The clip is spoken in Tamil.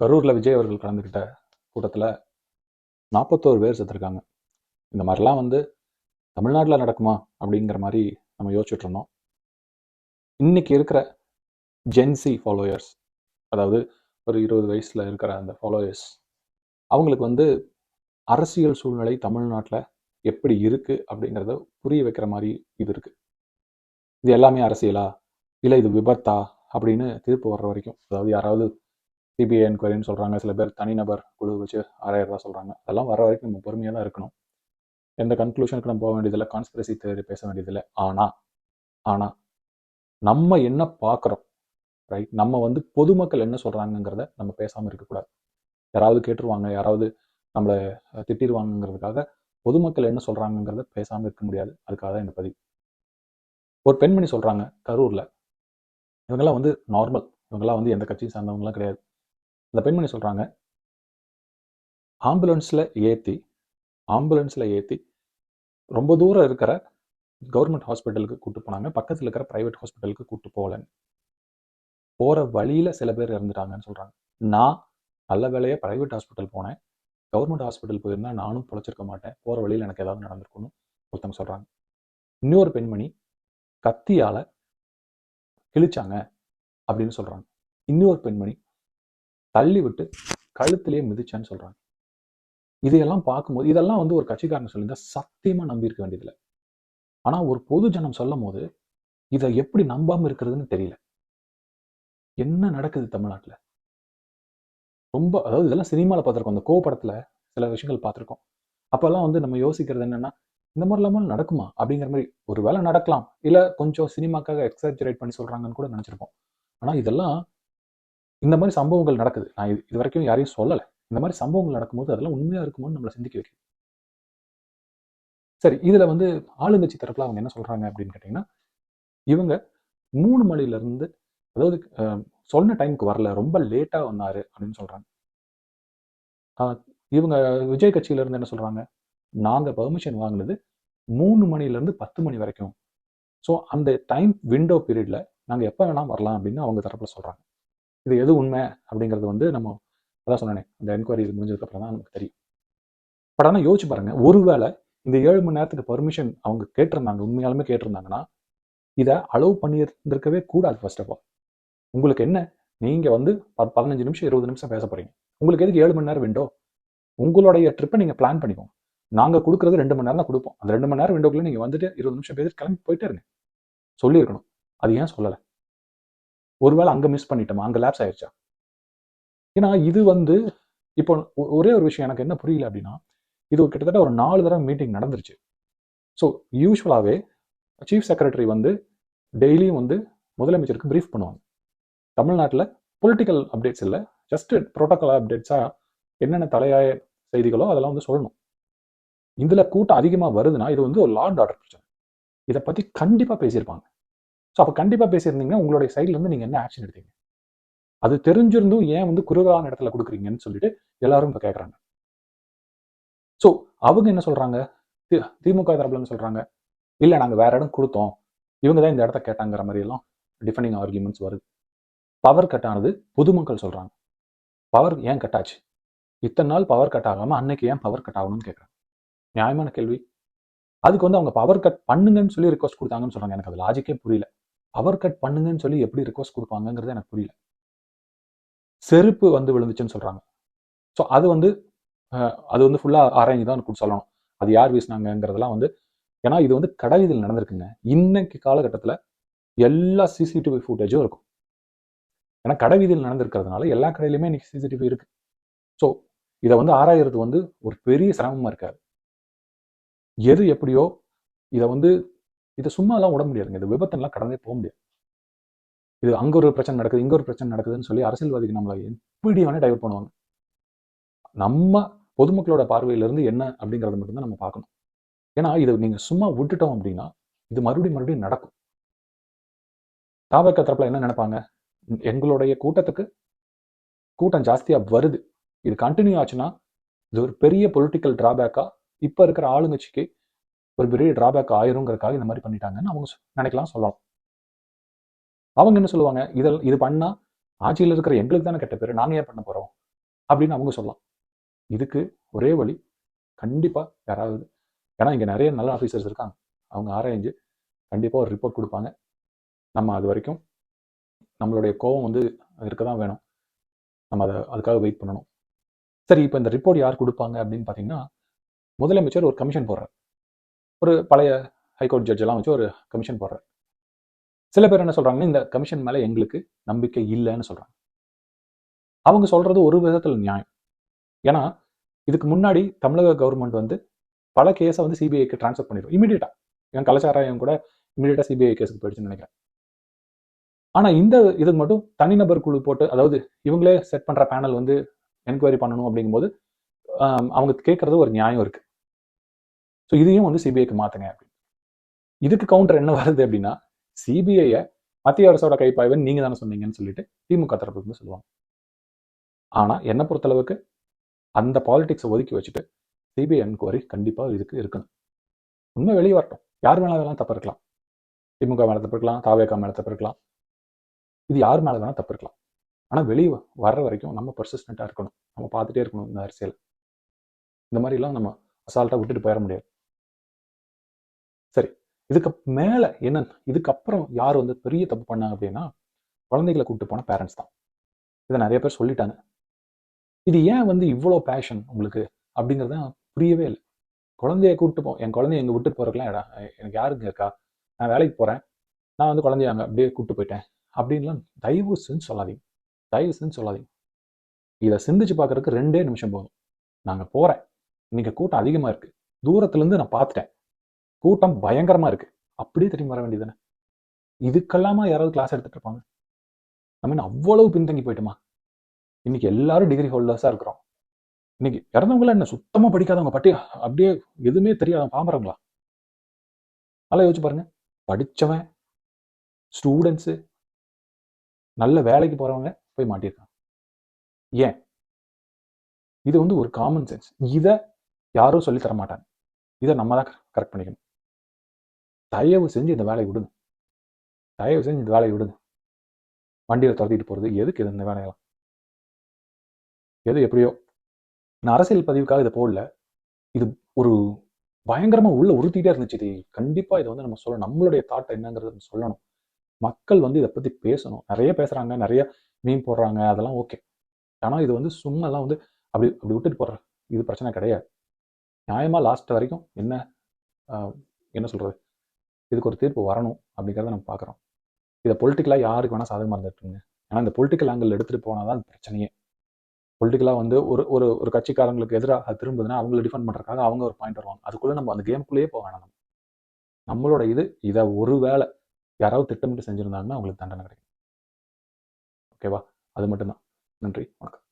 கரூரில் விஜய் அவர்கள் கலந்துக்கிட்ட கூட்டத்தில் நாற்பத்தோரு பேர் செத்துருக்காங்க. இந்த மாதிரிலாம் வந்து தமிழ்நாட்டில் நடக்குமா அப்படிங்கிற மாதிரி நம்ம யோசிச்சுட்டு இருந்தோம். இன்னைக்கு இருக்கிற ஜென்சி ஃபாலோயர்ஸ் அதாவது ஒரு இருபது வயசில் இருக்கிற அந்த ஃபாலோயர்ஸ் அவங்களுக்கு வந்து அரசியல் சூழ்நிலை தமிழ்நாட்டில் எப்படி இருக்குது அப்படிங்கிறத புரிய வைக்கிற மாதிரி இது இருக்குது இது எல்லாமே அரசியலா? இல்லை இது விபத்தா? அப்படின்னு தீர்ப்பு வர்ற வரைக்கும். அதாவது யாராவது சிபிஐ என்கொயரின்னு சொல்கிறாங்க சில பேர் தனிநபர் குழு வச்சு ஆறாயிரம் ரூபா சொல்கிறாங்க அதெல்லாம் வர வரைக்கும் நம்ம பொறுமையாக தான் இருக்கணும். எந்த கன்க்ளூஷனுக்கு நம்ம போக வேண்டியதில்லை. கான்ஸ்பிரசி தேடி பேச வேண்டியதில்லை. ஆனால் ஆனால் நம்ம என்ன பார்க்குறோம்? ரைட் நம்ம வந்து பொதுமக்கள் என்ன சொல்கிறாங்கங்கிறத நம்ம பேசாமல் இருக்கக்கூடாது. யாராவது கேட்டுருவாங்க. யாராவது நம்மளை அஹ், திட்டிருவாங்கங்கிறதுக்காக பொதுமக்கள் என்ன சொல்கிறாங்கங்கிறத பேசாமல் இருக்க முடியாது. அதுக்காக தான் இந்த பதிவு. ஒரு பெண்மணி சொல்கிறாங்க கரூரில். இவங்கெல்லாம் வந்து நார்மல் இவங்கெல்லாம் வந்து எந்த கட்சியும் சார்ந்தவங்களாம் கிடையாது. அந்த பெண்மணி சொல்கிறாங்க ஆம்புலன்ஸில் ஏற்றி ஆம்புலன்ஸில் ஏற்றி ரொம்ப தூரம் இருக்கிற கவர்மெண்ட் ஹாஸ்பிட்டலுக்கு கூட்டு போனாங்க. பக்கத்தில் இருக்கிற ப்ரைவேட் ஹாஸ்பிட்டலுக்கு கூப்பிட்டு போகலன்னு. போகிற வழியில் சில பேர் இறந்துட்டாங்கன்னு சொல்கிறாங்க நான் நல்ல வேலையை ப்ரைவேட் ஹாஸ்பிட்டல் போனேன். கவர்மெண்ட் ஹாஸ்பிட்டல் போயிருந்தா நானும் பொழைச்சிருக்க மாட்டேன். போகிற வழியில் எனக்கு ஏதாவது நடந்திருக்கும்னு ஒருத்தவங்க சொல்கிறாங்க இன்னொரு பெண்மணி கத்தியால் கிழிச்சாங்க அப்படின்னு சொல்கிறாங்க இன்னொரு பெண்மணி தள்ளி விட்டு கழுத்திலேயே மிதிச்சேன்னு சொல்கிறாங்க இதையெல்லாம் பார்க்கும்போது இதெல்லாம் வந்து ஒரு கட்சிக்காரன் சொல்லியிருந்தா சத்தியமாக நம்பியிருக்க வேண்டியதில்லை. ஆனால் ஒரு பொது ஜனம் சொல்லும் போது இதை எப்படி நம்பாமல் இருக்கிறதுன்னு தெரியல. என்ன நடக்குது தமிழ்நாட்டில்? ரொம்ப அதாவது இதெல்லாம் சினிமாவில் பார்த்துருக்கோம். அந்த கோவப்படத்தில் சில விஷயங்கள் பார்த்துருக்கோம். அப்போல்லாம் வந்து நம்ம யோசிக்கிறது என்னன்னா இந்த மாதிரி இல்லாமல் நடக்குமா? அப்படிங்கிற மாதிரி ஒரு வேளை நடக்கலாம். இல்லை கொஞ்சம் சினிமாக்காக எக்ஸாஜரேட் பண்ணி சொல்கிறாங்கன்னு கூட நினச்சிருப்போம். ஆனால் இதெல்லாம் இந்த மாதிரி சம்பவங்கள் நடக்குது. நான் இது இது வரைக்கும் யாரையும் சொல்லலை. இந்த மாதிரி சம்பவங்கள் நடக்கும்போது அதெல்லாம் உண்மையாக இருக்குமோன்னு நம்மளை சிந்திக்க வைக்குது சரி இதில் வந்து ஆளுங்கட்சி தரப்பில் அவங்க என்ன சொல்கிறாங்க அப்படின்னு கேட்டிங்கன்னா இவங்க மூணு மணிலேருந்து அதாவது சொன்ன டைமுக்கு வரல ரொம்ப லேட்டாக வந்தார் அப்படின்னு சொல்கிறாங்க இவங்க விஜய் கட்சியில இருந்து என்ன சொல்கிறாங்க நாங்கள் பெர்மிஷன் வாங்கினது மூணு மணிலேருந்து பத்து மணி வரைக்கும். ஸோ அந்த டைம் விண்டோ பீரியடில் நாங்கள் எப்போ வேணால் வரலாம் அப்படின்னு அவங்க தரப்பில் சொல்கிறாங்க இது எது உண்மை அப்படிங்கிறது வந்து நம்ம அதான் சொன்னேனே அந்த என்கொயரி முடிஞ்சதுக்கப்புறம் தான் நமக்கு தெரியும். பட் ஆனால் யோசிச்சு பாருங்க ஒருவேளை இந்த ஏழு மணி நேரத்துக்கு பர்மிஷன் அவங்க கேட்டிருந்தாங்க உண்மையாலுமே கேட்டிருந்தாங்கன்னா இதை அலோவ் பண்ணியிருந்திருக்கவே கூடாது ஃபர்ஸ்ட் ஆஃப் ஆல் உங்களுக்கு என்ன? நீங்கள் வந்து ப- பதினஞ்சு நிமிஷம் இருபது நிமிஷம் பேச போறீங்க. உங்களுக்கு எதுக்கு ஏழு மணி நேரம் விண்டோ உங்களுடைய ட்ரிப்பை நீங்கள் பிளான் பண்ணிக்கோங்க. நாங்கள் கொடுக்குறது ரெண்டு மணி நேரம் தான் கொடுப்போம். அந்த ரெண்டு மணி நேரம் விண்டோக்குள்ளே நீங்கள் வந்துட்டு இருபது நிமிஷம் பேசிட்டு கிளம்பி போயிட்டே இருங்க. சொல்லியிருக்கணும். அது ஏன் சொல்லலை? ஒருவேளை அங்கே மிஸ் பண்ணிட்டோமா? அங்கே லேப்ஸ் ஆயிடுச்சா ஏன்னா இது வந்து இப்போ ஒரே ஒரு விஷயம் எனக்கு என்ன புரியல அப்படின்னா இது கிட்டத்தட்ட ஒரு நாலு தடவை மீட்டிங் நடந்துருச்சு. ஸோ யூஸ்வலாகவே சீஃப் செக்ரட்டரி வந்து டெய்லியும் வந்து முதலமைச்சருக்கு ப்ரீஃப் பண்ணுவாங்க. தமிழ்நாட்டில் பொலிட்டிக்கல் அப்டேட்ஸ் இல்லை ஜஸ்ட் ப்ரோட்டோக்கால் அப்டேட்ஸாக என்னென்ன தலையாய செய்திகளோ அதெல்லாம் வந்து சொல்லணும். இதில் கூட்டம் அதிகமாக வருதுன்னா இது வந்து ஒரு லார்ட் ஆர்டர் பிரச்சனை. இதை பற்றி கண்டிப்பாக பேசியிருப்பாங்க. ஸோ அப்போ கண்டிப்பாக பேசியிருந்தீங்கன்னா உங்களுடைய சைட்ல இருந்து நீங்கள் என்ன ஆக்ஷன் எடுத்தீங்க? அது தெரிஞ்சிருந்தும் ஏன் வந்து குறுகலான இடத்துல கொடுக்குறீங்கன்னு சொல்லிட்டு எல்லாரும் இப்போ கேட்குறாங்க ஸோ அவங்க என்ன சொல்றாங்க? தி- திமுக தரப்புலன்னு சொல்கிறாங்க சொல்றாங்க இல்லை நாங்கள் வேற இடம் கொடுத்தோம். இவங்க தான் இந்த இடத்த கேட்டாங்கிற மாதிரி எல்லாம் டிஃபெண்டிங் ஆர்கியூமெண்ட்ஸ் வருது. பவர் கட் ஆனது பொதுமக்கள் சொல்றாங்க. பவர் ஏன் கட் ஆச்சு? இத்தனை நாள் பவர் கட் ஆகாம அன்னைக்கு ஏன் பவர் கட் ஆகணும்னு கேட்குறாங்க நியாயமான கேள்வி. அதுக்கு வந்து அவங்க பவர் கட் பண்ணுங்கன்னு சொல்லி ரிக்வஸ்ட் கொடுத்தாங்கன்னு சொல்கிறாங்க எனக்கு அது லாஜிக்கே புரியல. பவர் கட் பண்ணுங்கன்னு சொல்லி எப்படி ரிக்வஸ்ட் கொடுப்பாங்கங்கிறது எனக்கு புரியல. செருப்பு வந்து விழுந்துச்சுன்னு சொல்றாங்க. ஸோ அது வந்து அது வந்து ஃபுல்லாக அரேஞ்ச் தான் எனக்கு சொல்லணும். அது யார் வீசினாங்கிறதெல்லாம் வந்து ஏன்னா இது வந்து கடைவீதியில் நடந்திருக்குங்க. இன்னைக்கு காலகட்டத்தில் எல்லா சிசிடிவி ஃபுட்டேஜும் இருக்கும். ஏன்னா கடைவீதியில் நடந்திருக்கிறதுனால எல்லா கடையிலுமே இன்னைக்கு சிசிடிவி இருக்கு. ஸோ இதை வந்து ஆராயறது வந்து ஒரு பெரிய சிரமமா இருக்காது. எது எப்படியோ இதை வந்து இது சும்மாலாம் விட முடியாதுங்க. இது விபத்தெல்லாம் கடந்தே போக முடியாது. இது அங்க ஒரு பிரச்சனை நடக்குது இங்க ஒரு பிரச்சனை நடக்குதுன்னு சொல்லி அரசியல்வாதிக்கு நம்மளை எப்படி டைவர்ட் பண்ணுவாங்க. நம்ம பொதுமக்களோட பார்வையிலிருந்து என்ன அப்படிங்கறத மட்டும்தான் நம்ம பார்க்கணும். ஏன்னா இதை நீங்க சும்மா விட்டுட்டோம் அப்படின்னா இது மறுபடியும் மறுபடியும் நடக்கும். தாபக்க தரப்புல என்ன நினைப்பாங்க? எங்களுடைய கூட்டத்துக்கு கூட்டம் ஜாஸ்தியா வருது. இது கண்டினியூ ஆச்சுன்னா இது ஒரு பெரிய பொலிட்டிக்கல் டிராபேக்கா இப்ப இருக்கிற ஆளுங்கட்சிக்கு ஒரு பெரிய டிராபேக் ஆயிருங்கிறதுக்காக இந்த மாதிரி பண்ணிட்டாங்கன்னு அவங்க நினைக்கலாம் சொல்லலாம். அவங்க என்ன சொல்லுவாங்க? இதில் இது பண்ணா ஆட்சியில் இருக்கிற எங்களுக்கு தானே கெட்ட பேர் நாங்க ஏன் பண்ண போறோம்? அப்படின்னு அவங்க சொல்லலாம். இதுக்கு ஒரே வழி கண்டிப்பாக யாராவது ஏன்னா இங்கே நிறைய நல்ல ஆஃபீஸர்ஸ் இருக்காங்க. அவங்க ஆராய்ஞ்சு கண்டிப்பாக ஒரு ரிப்போர்ட் கொடுப்பாங்க. நம்ம அது வரைக்கும் நம்மளுடைய கோவம் வந்து இருக்க தான் வேணும். நம்ம அதை அதுக்காக வெயிட் பண்ணணும். சரி இப்போ இந்த ரிப்போர்ட் யார் கொடுப்பாங்க அப்படின்னு பார்த்தீங்கன்னா முதலமைச்சர் ஒரு கமிஷன் போடுறார். ஒரு பழைய ஹைகோர்ட் ஜட்ஜ் எல்லாம் வச்சு ஒரு கமிஷன் போடுறாரு. சில பேர் என்ன சொல்கிறாங்கன்னா இந்த கமிஷன் மேலே எங்களுக்கு நம்பிக்கை இல்லைன்னு சொல்கிறாங்க அவங்க சொல்கிறது ஒரு விதத்தில் நியாயம். ஏன்னா இதுக்கு முன்னாடி தமிழக கவர்மெண்ட் வந்து பல கேஸை வந்து சிபிஐக்கு ட்ரான்ஸ்ஃபர் பண்ணிடும் இமீடியட்டாக என் கலாச்சாரம் கூட இமீடியட்டாக சிபிஐ கேஸுக்கு போயிடுச்சுன்னு நினைக்கிறேன். ஆனால் இந்த இதுக்கு மட்டும் தனிநபர் குழு போட்டு அதாவது இவங்களே செட் பண்ணுற பேனல் வந்து என்கொயரி பண்ணணும் அப்படிங்கும்போது அவங்க கேட்குறது ஒரு நியாயம் இருக்குது ஸோ இதையும் வந்து சிபிஐக்கு மாத்துங்க அப்படின்னு. இதுக்கு கவுண்டர் என்ன வருது அப்படின்னா சிபிஐயை மத்திய அரசோட கைப்பாய்வன் நீங்க தானே சொன்னீங்கன்னு சொல்லிட்டு திமுக தரப்புல இருந்து சொல்லுவாங்க. ஆனா என்ன பொறுத்தளவுக்கு அந்த பாலிடிக்ஸை ஒதுக்கி வச்சுட்டு சிபிஐ என்கொயரி கண்டிப்பாக இதுக்கு இருக்கணும். உண்மை வெளியே வரட்டும். யார் மேலே வேணாலும் தப்பு இருக்கலாம். திமுக மேலே தப்பு இருக்கலாம் தாவேகா மேலே தப்பு இருக்கலாம். இது யார் மேலே வேணால் தப்பு இருக்கலாம். ஆனால் வெளியே வர்ற வரைக்கும் நம்ம பர்சிஸ்டண்ட்டாக இருக்கணும். நம்ம பார்த்துட்டே இருக்கணும் இந்த அரசியல். இந்த மாதிரிலாம் நம்ம அசால்ட்டாக விட்டுட்டு போயிட முடியாது. இதுக்கு மேலே என்ன இதுக்கப்புறம் யார் வந்து பெரிய தப்பு பண்ணாங்க அப்படின்னா குழந்தைகளை கூப்பிட்டு போன பேரண்ட்ஸ் தான். இதை நிறைய பேர் சொல்லிட்டாங்க. இது ஏன் வந்து இவ்வளோ பேஷன் உங்களுக்கு? அப்படிங்கிறது புரியவே இல்லை. குழந்தைய கூப்பிட்டு போ என் குழந்தைய எங்கள் விட்டு போறதுக்குலாம் இடம் எனக்கு யாருங்க இருக்கா? நான் வேலைக்கு போகிறேன் நான் வந்து குழந்தைய அங்கே அப்படியே கூப்பிட்டு போயிட்டேன். அப்படின்லாம் தயவு செஞ்சு சொல்லாதீங்க. தயவு செஞ்சு சொல்லாதீங்க. இதை சிந்திச்சு பார்க்கறதுக்கு ரெண்டே நிமிஷம் போதும். நாங்கள் போகிறேன் இன்னைக்கு கூட்டம் அதிகமாக இருக்கு. தூரத்துலேருந்து நான் பார்த்துட்டேன். கூட்டம் பயங்கரமா இருக்கு. அப்படியே திரும்பி வர வேண்டியதுதானே? இதுக்கெல்லாமா யாராவது கிளாஸ் எடுத்துட்டு இருப்பாங்க? நம்ம அவ்வளவு பின்தங்கி போயிட்டுமா? இன்னைக்கு எல்லாரும் டிகிரி ஹோல்டர்ஸா இருக்கிறோம். இன்னைக்கு இறந்தவங்கள என்ன சுத்தமா படிக்காதவங்க? பட்டி அப்படியே எதுவுமே தெரியாதவங்க பாம்புறவங்களா நல்லா யோசிச்சு பாருங்க. படிச்சவன் ஸ்டூடெண்ட்ஸு நல்ல வேலைக்கு போறவங்க போய் மாட்டியிருக்காங்க ஏன்? இது வந்து ஒரு காமன் சென்ஸ் இதை யாரும் சொல்லி தர மாட்டாங்க இதை நம்ம தான் கரெக்ட் பண்ணிக்கணும். தயவு செஞ்சு இந்த வேலையை விடுங்க. தயவு செஞ்சு இந்த வேலையை விடுங்க. வண்டியில் துரத்திட்டு போகிறது எதுக்கு இது இந்த வேலையெல்லாம்? எது எப்படியோ? நான் அரசியல் பதிவுக்காக இதை போடல. இது ஒரு பயங்கரமாக உள்ள உறுத்திட்டே இருந்துச்சு. இது கண்டிப்பாக இதை வந்து நம்ம சொல்லணும். நம்மளுடைய தாட் என்னங்கிறத நம்ம சொல்லணும். மக்கள் வந்து இதை பற்றி பேசணும். நிறைய பேசுகிறாங்க நிறைய மீன் போடுறாங்க. அதெல்லாம் ஓகே ஆனால் இது வந்து சும்மா எல்லாம் வந்து அப்படி அப்படி விட்டுட்டு போடுற இது பிரச்சனை கிடையாது. நியாயமாக லாஸ்ட் வரைக்கும் என்ன என்ன சொல்கிறது இதுக்கு ஒரு தீர்ப்பு வரணும் அப்படிங்கிறத நம்ம பார்க்குறோம். இதை பொலிட்டிக்கலாக யாருக்கு வேணால் சாதகமாக இருந்துட்டுருங்க. ஏன்னா இந்த பொலிட்டிக்கல் ஆங்கிள் எடுத்துகிட்டு போனால் தான் பிரச்சனையே. பொலிட்டிக்கலாக வந்து ஒரு ஒரு ஒரு கட்சிக்காரங்களுக்கு எதிராக திரும்புதுன்னா அவங்கள டிஃபெண்ட் பண்ணுறதுக்காக அவங்க ஒரு பாயிண்ட் வருவாங்க. அதுக்குள்ளே நம்ம அந்த கேமுக்குள்ளேயே போக வேணாம். நம்ம நம்மளோட இது இதை ஒரு வேளை யாராவது திட்டமிட்டு செஞ்சுருந்தாங்கன்னா அவங்களுக்கு தண்டனை கிடைக்கும். ஓகேவா அது மட்டும்தான். நன்றி. வணக்கம்.